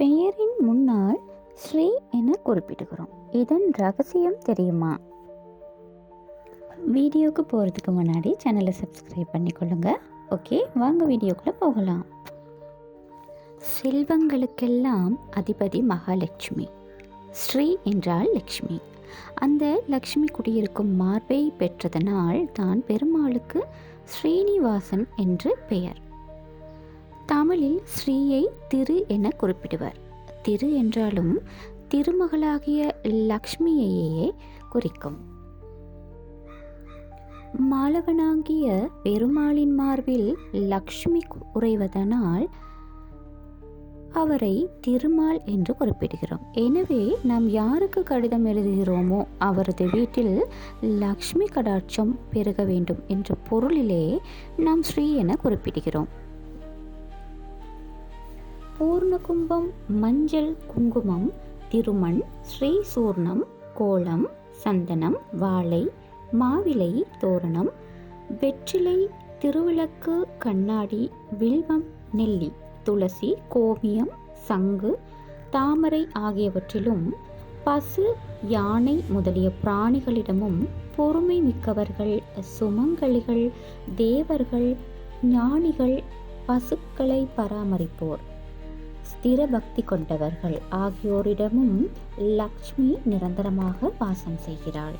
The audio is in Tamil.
பெயரின் முன்னால் ஸ்ரீ என குறிப்பிடுகிறோம். இதன் ரகசியம் தெரியுமா? வீடியோவுக்கு போகிறதுக்கு முன்னாடி சேனலை சப்ஸ்கிரைப் பண்ணிக்கொள்ளுங்க. ஓகே வாங்க வீடியோக்குள்ளே போகலாம். செல்வங்களுக்கெல்லாம் அதிபதி மகாலட்சுமி. ஸ்ரீ என்றால் லக்ஷ்மி அந்த லக்ஷ்மி குடியிருக்கும் மார்பை பெற்றதனால் தான் பெருமாளுக்கு ஸ்ரீனிவாசன் என்று பெயர். தமிழில் ஸ்ரீயை திரு என குறிப்பிடுவர். திரு என்றாலும் திருமகளாகிய லக்ஷ்மியையே குறிக்கும். மாலவனாகிய பெருமாளின் மார்பில் லக்ஷ்மி உறைவதனால் அவரை திருமால் என்று குறிப்பிடுகிறோம். எனவே நாம் யாருக்கு கடிதம் எழுதுகிறோமோ அவரது வீட்டில் லக்ஷ்மி கடாட்சம் பெருக வேண்டும் என்ற பொருளிலே நாம் ஸ்ரீ என குறிப்பிடுகிறோம். பூர்ணகும்பம் மஞ்சள் குங்குமம் திருமண் ஸ்ரீ சூர்ணம் கோலம் சந்தனம் வாழை மாவிலை தோரணம் வெற்றிலை திருவிளக்கு கண்ணாடி வில்வம் நெல்லி துளசி கோமியம் சங்கு தாமரை ஆகியவற்றிலும் பசு யானை முதலிய பிராணிகளிடமும் பொறுமை மிக்கவர்கள் சுமங்கலிகள் தேவர்கள் ஞானிகள் பசுக்களை பராமரிப்போர். ஸ்திர பக்தி கொண்டவர்கள் ஆகியோரிடமும் லக்ஷ்மி நிரந்தரமாக வாசம் செய்கிறாள்.